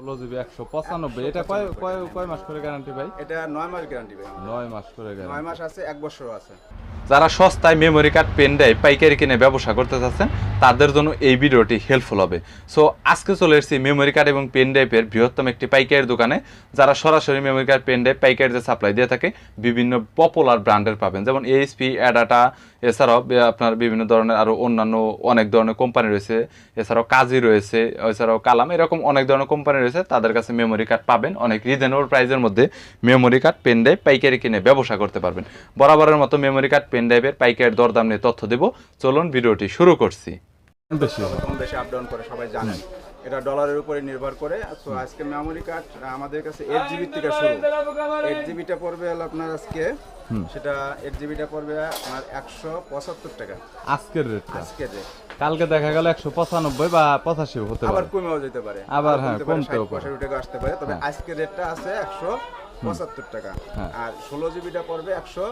ষোলো জিবি একশো পঁচানব্বই এটা কয় কয় কয় মাস করে গ্যারান্টি ভাই? এটা নয় মাস গ্যারান্টি ভাই নয় মাস করে নয় মাস আছে এক আছে। যারা সস্তায় মেমোরি কার্ড পেন দেয় পাইকারি কিনে ব্যবসা করতে চাচ্ছেন তাদের জন্য এই ভিডিওটি হেল্পফুল হবে। সো আজকে চলে এসেছি মেমোরি কার্ড এবং পেন ড্রাইভের বৃহত্তম একটি পাইকারি দোকানে, যারা সরাসরি মেমোরি কার্ড পেন ড্রাইভ পাইকারিতে সাপ্লাই দিয়ে থাকে, বিভিন্ন পপুলার ব্র্যান্ডের পাবেন। যেমন এইচপি অ্যাডাটা এছাড়াও আপনার বিভিন্ন ধরনের আরও অন্যান্য অনেক ধরনের কোম্পানি রয়েছে। এছাড়াও কাজী রয়েছে, এছাড়াও কালাম, এরকম অনেক ধরনের কোম্পানি রয়েছে, তাদের কাছে মেমোরি কার্ড পাবেন। অনেক রিজনেবল প্রাইসের মধ্যে মেমোরি কার্ড পেন ড্রাইভ পাইকারি কিনে ব্যবসা করতে পারবেন। বরাবরের মতো মেমোরি কার্ড পেন ড্রাইভের পাইকারি দরদাম নিয়ে তথ্য দেব। চলুন ভিডিওটি শুরু করছি। বেশি কম বেশি আপ ডাউন করে সবাই জানেন এটা ডলারের উপরে নির্ভর করে। তো আজকে মেমোরি কার্ড আমাদের কাছে এইট জিবি থেকে শুরু। এইট জিবিটা পড়বে আপনার আজকে। সেটা এইট জিবিটা পড়বে আপনার একশো পঁচাত্তর টাকা। আজকের রেটটা আজকে রেট কালকে দেখা গেল একশো পঁচানব্বই বা পঁচাশি হতে আবার পারে। কমেও যেতে পারে। আবার হ্যাঁ, কমতে পারে, কমতেও 60 পঁয়ষট্টি টাকা আসতে পারে। তবে হ্যাঁ। আজকের রেটটা আছে একশো পঁচাত্তর টাকা। হ্যাঁ। আর ষোলো জিবিটা পড়বে একশো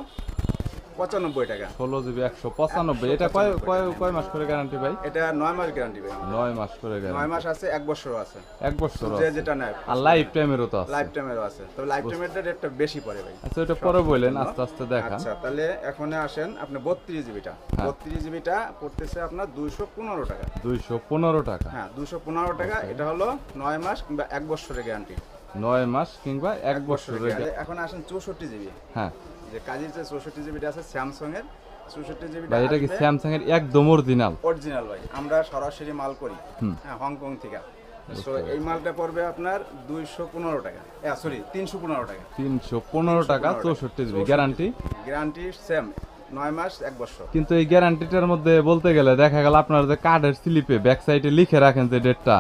পঁচানব্বই টাকা। ষোলো জিবি একশো পঁচানব্বই। এটা কয় কয় কয় মাস করে গ্যারান্টি ভাই? এটা নয় মাস গ্যারান্টি ভাই। নয় মাস করে নয় গ্যারান্টি মাস আছে এক বছরও আছে। এক বছর যে। যেটা নেয়। আর লাইফ টাইমেরও তো আছে। লাইফ টাইমেরও আছে। তবে লাইফ টাইমের রেটটা বেশি পড়ে ভাই। আচ্ছা ওটা পরে বললেন আস্তে আস্তে দেখান। আচ্ছা তাহলে এখন আসেন আপনি বত্রিশ জিবিটা। হ্যাঁ। বত্রিশ জিবিটা পড়তেছে আপনার দুইশো পনেরো টাকা। দুইশো পনেরো টাকা। হ্যাঁ দুশো পনেরো টাকা। এটা হলো নয় মাস কিংবা এক বছরের গ্যারান্টি নয় মাস কিংবা এক guarantee। এখন আসেন চৌষট্টি জিবি। হ্যাঁ। যে কাজের যে চৌষট্টি জিবিটা আছে স্যামসাং এর চৌষট্টি জিবিটা ভাই এটা কি স্যামসাং এর একদম অরিজিনাল অরিজিনাল ভাই। আমরা সরাসরি মাল করি। হ্যাঁ হংকং থেকে। তো এই মালটা পড়বে আপনার দুইশো পনেরো টাকা। সরি তিনশো পনেরো টাকা। তিনশো পনেরো টাকা চৌষট্টি জিবি। গ্যারান্টি গ্যারান্টি সেম নয় মাস এক বছর। কিন্তু এই গ্যারান্টিটার মধ্যে বলতে গেলে দেখা গেল আপনার যে কার্ডের স্লিপে ব্যাক সাইডে লিখে রাখেন যে ডেটটা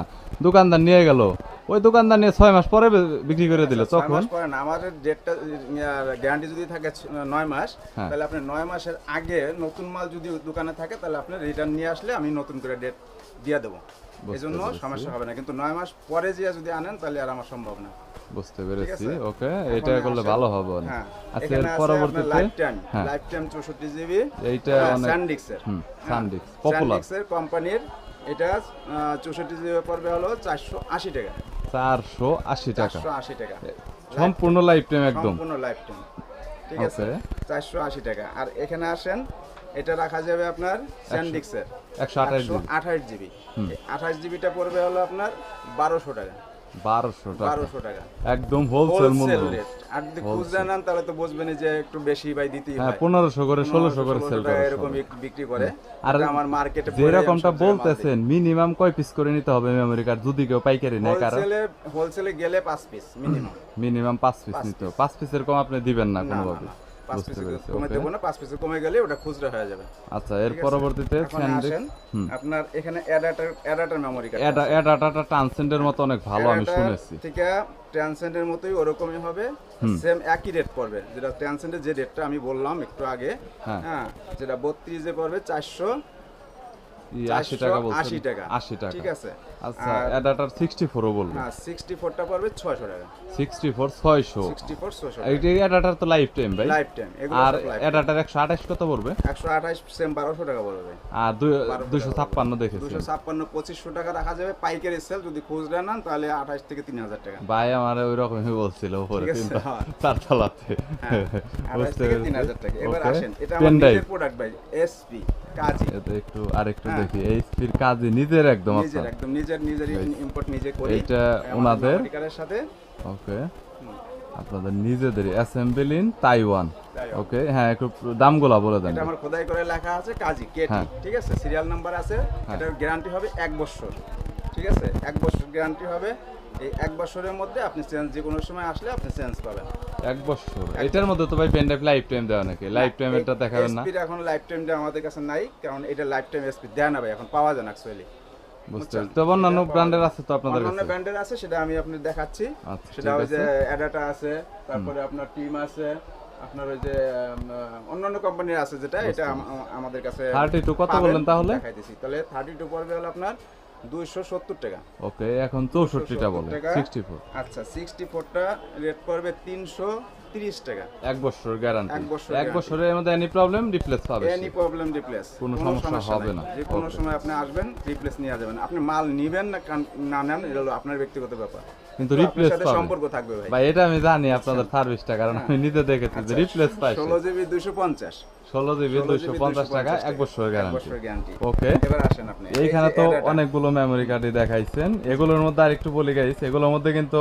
দোকানদার নিয়ে গেল। ওই দোকানদার নিয়ে ছয় মাস পরে বিক্রি করে দিল আচ্ছা, তখন। আমাদের ডেটটা গ্যারান্টি যদি থাকে নয় মাস হ্যাঁ। তাহলে আপনি নয় মাসের আগে নতুন মাল যদি দোকানে থাকে তাহলে আপনি রিটার্ন নিয়ে আসলে আমি নতুন করে ডেট দিয়ে দেবো। এই জন্য সমস্যা হবে না কিন্তু নয় মাস পরে যে যদি আনেন তাহলে আর আমার সম্ভব না। বুঝতে পেরেছি ওকে এটা করলে ভালো হবে হ্যাঁ আচ্ছা এর পরবর্তীতে? লাইফ টাইম হ্যাঁ। লাইফ টাইম চৌষট্টি জিবি এইটা অনেক স্যান্ডিক্সের হুম সানডিক্স পপুলার কোম্পানির এটা চৌষট্টি জিবি পড়বে হলো চারশো আশি টাকা। চারশো আশি টাকা। আশি টাকা। সম্পূর্ণ লাইফ টাইম একদম। সম্পূর্ণ লাইফ টাইম ঠিক আছে. চারশো আশি টাকা। আর এখানে আসেন এটা রাখা যাবে আপনার স্যান্ডিক্সের। একশো আঠাশ জিবি আঠাশ জিবি আঠাশ জিবিটা পড়বে হলো আপনার বারোশো টাকা। বারোশো টাকা। বারোশো টাকা। একদম হোলসেল মূল্য। আর যদি খুচরা নেন তাহলে তো বুঝবেন যে একটু বেশি ভাই দিতেই হ্যাঁ হয়। পনেরোশো করে ষোলোশো করে সেল করে এরকম বিক- বিক্রি করে। আর আর আমার মার্কেটে যেরকমটা বলতেছেন মিনিমাম কয় পিস করে নিতে হবে মেমোরি কার্ড যদি কেউ পাইকারি নেয় কারণ হোলসেলে হোলসেলে গেলে পাঁচ পিস মিনিমাম মিনিমাম পাঁচ পিস নিতে পাঁচ পিসের কম আপনি দিবেন না কোনোভাবে। পাঁচ পিস কমে দেবো না পাঁচ পিসে কমে গেলে ওটা খুচরা হয়ে যাবে। আচ্ছা এর পরবর্তীতে এখন আপনার এখানে অ্যাডাটার অ্যাডাটার মেমোরি কার্ড এটা এটা ট্রান্সেন্ডের মতো অনেক ভালো আমি শুনেছি। থেকে ট্রান্সেন্ডের মতোই ওরকমই হবে সেম একই রেট পড়বে। যেটা ট্রান্সেন্ডের যে রেটটা আমি বললাম একটু আগে হ্যাঁ। হ্যাঁ যেটা বত্রিশে পড়বে চারশো আশি টাকা আশি টাকা। আশি টাকা। ঠিক আছে? আচ্ছা বলব হ্যাঁ পড়বে টাকা। এইটা তো লাইফ টাইম ভাই। লাইফ টাইম আর এডাটার একশো আঠাশ কত পড়বে? একশো আঠাশ সেম বারোশো টাকা পড়বে। আর দুইশো ছাপ্পান্ন দেখেছি। দুশো ছাপ্পান্ন পঁচিশশো টাকা রাখা যাবে পাইকারি সেল যদি খুচরা নেন তাহলে আঠাশ থেকে তিন হাজার টাকা। ভাই আমার ওই রকমই বলছিল উপরে তিনটা হ্যাঁ। থেকে হাজার টাকা। এবার আসেন এটা প্রোডাক্ট ভাই এসপি কাজী। এটা একটু আরেকটু হ্যাঁ। দেখি। এই স্পির কাজে নিজের একদম নিজের একদম নিজের নিজের ইম্পোর্ট নিজে করি আমাদের ওনাদের? সাথে। ওকে। আপনাদের নিজেদের অ্যাসেম্বল ইন তাইওয়ান। ওকে হ্যাঁ একটু দামগুলা বলে দেন। এটা আমার খোদাই করে লেখা আছে কাজী কেটি হ্যাঁ। ঠিক আছে? সিরিয়াল নাম্বার আছে এটার গ্যারান্টি হবে এক বছর ঠিক আছে? এক বছর গ্যারান্টি হবে এই এক বছরের মধ্যে আপনি চেঞ্জ যে কোনো সময় আসলে আপনি চেঞ্জ পাবেন। এক বছর। এটার মধ্যে তো ভাই পেন ড্রাইভ লাইফ টাইম দেওয়া নাকি? লাইফ টাইম এটা দেখাবেন না? এখন লাইফ টাইম আমাদের কাছে নাই কারণ এটা লাইফ টাইম এসপি দেয় না ভাই এখন পাওয়া যায় না অ্যাকচুয়ালি বুঝতে পারছি। অন্যান্য ব্র্যান্ডের আছে তো আপনাদের অন্যান্য ব্র্যান্ডের আছে সেটা আমি আপনার দেখাচ্ছি। আচ্ছা, সেটা ওই যে অ্যাডাটা আছে তারপরে আপনার টিম আছে আপনার ওই যে অন্যান্য কোম্পানির আছে যেটা এটা আম- আম- আমাদের কাছে 32 কত বললেন তাহলে? দেখাই দিছি তাহলে থার্টি টু পড়বে হলো আপনার দুইশো সত্তর টাকা। ওকে এখন চৌষট্টিটা বলে টাকা। সিক্সটি ফোর আচ্ছা সিক্সটি ফোরটা রেট পড়বে তিনশো তিরিশ টাকা। এক বছর গ্যারান্টি এক বছর এক বছরের মধ্যে এনি প্রবলেম রিপ্লেস পাবে এনি প্রবলেম রিপ্লেস কোনো সমস্যা হবে না। যে কোনো সময় আপনি আসবেন রিপ্লেস নিয়ে যাবেন। আপনি মাল নিবেন না না নেন এটা হলো আপনার ব্যক্তিগত ব্যাপার। কিন্তু রিপ্লেস পাবে। সম্পর্ক থাকবে ভাই। ভাই এটা আমি জানি আপনাদের সার্ভিসটা কারণ আমি নিজে দেখেছি যে রিপ্লেস পাইছে। ষোলো জিবি দুশো পঞ্চাশ। ষোলো জিবি দুইশো পঞ্চাশ টাকা এক বছরের গ্যারান্টি ওকে এবার আসেন আপনি। এই এইখানে তো অনেকগুলো মেমোরি কার্ডই দেখাইছেন। এগুলোর মধ্যে আরেকটু বলি গাইস এগুলোর মধ্যে কিন্তু।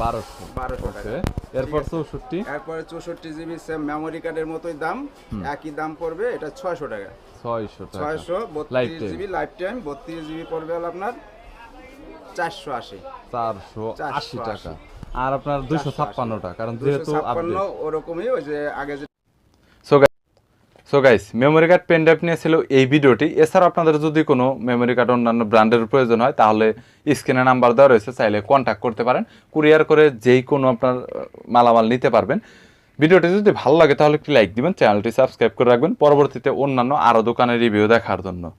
বারোশো। বারোশো টাকা। এরপর চৌষট্টি? এরপরে চৌষট্টি জিবি সেম মেমোরি কার্ডের মতোই দাম একই দাম পড়বে এটা ছয়শো টাকা। ছয়শো ছয়শো বত্রিশ জিবি লাইফ টাইম বত্রিশ জিবি পড়বে আপনার চারশো আশি। চারশো আশি টাকা। আর আপনার দুইশো ছাপ্পান্ন টাকা কারণ যেহেতু ছাপ্পান্ন ওরকমই ওই যে আগে so guys memory card pen drive নিয়ে ছিল এই ভিডিওটি। এছাড়া আপনাদের যদি কোনো মেমোরি কার্ড অন্যান্য ব্র্যান্ডের প্রয়োজন হয়, তাহলে স্ক্রিনে নাম্বার দেওয়া রয়েছে, চাইলে কন্ট্যাক্ট করতে পারেন। কুরিয়ার করে যেই কোনো আপনার মালামাল নিতে পারবেন। ভিডিওটি যদি ভালো লাগে, তাহলে একটি লাইক দিবেন চ্যানেলটি সাবস্ক্রাইব করে রাখবেন। পরবর্তীতে অন্যান্য আরও দোকানের রিভিউ দেখার জন্য।